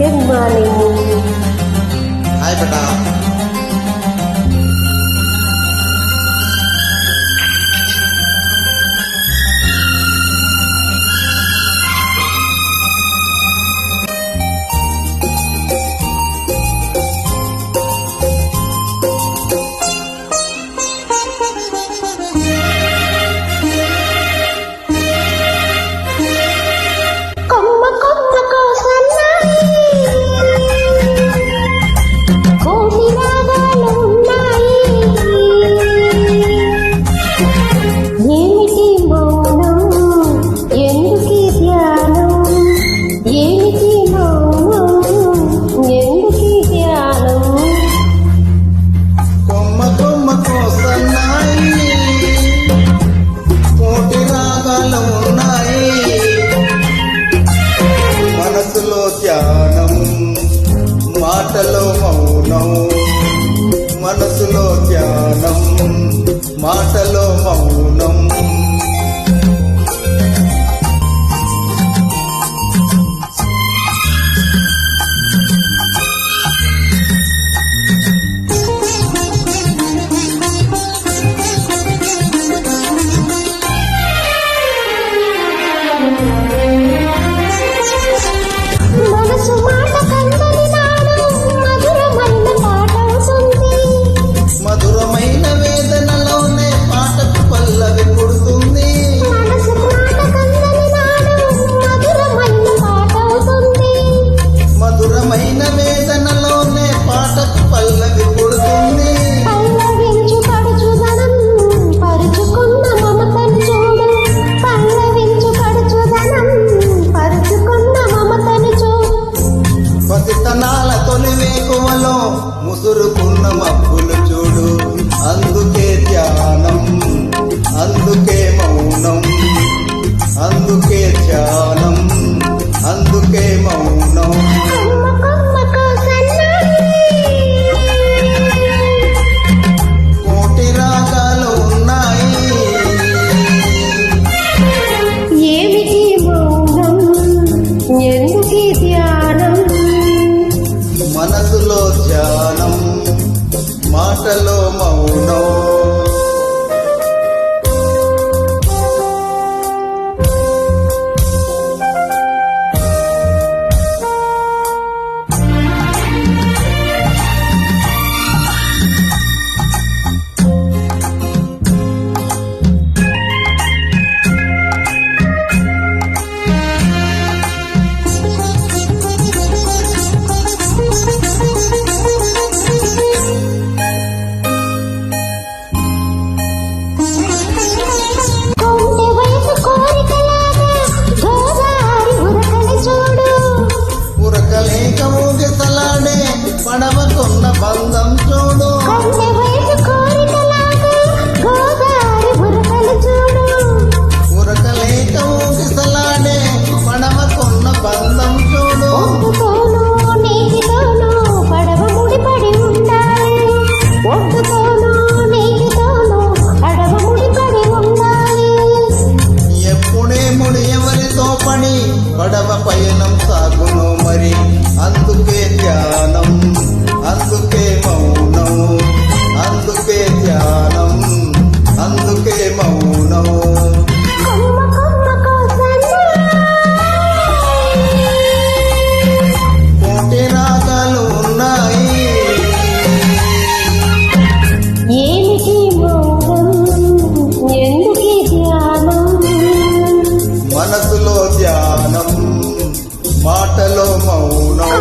Good morning. Hi, Pratap. the Lord. ভালো মুসুর পূর্ণমা ফুল ఆశలో మౌనం. ధ్యానం మాటలో మౌనం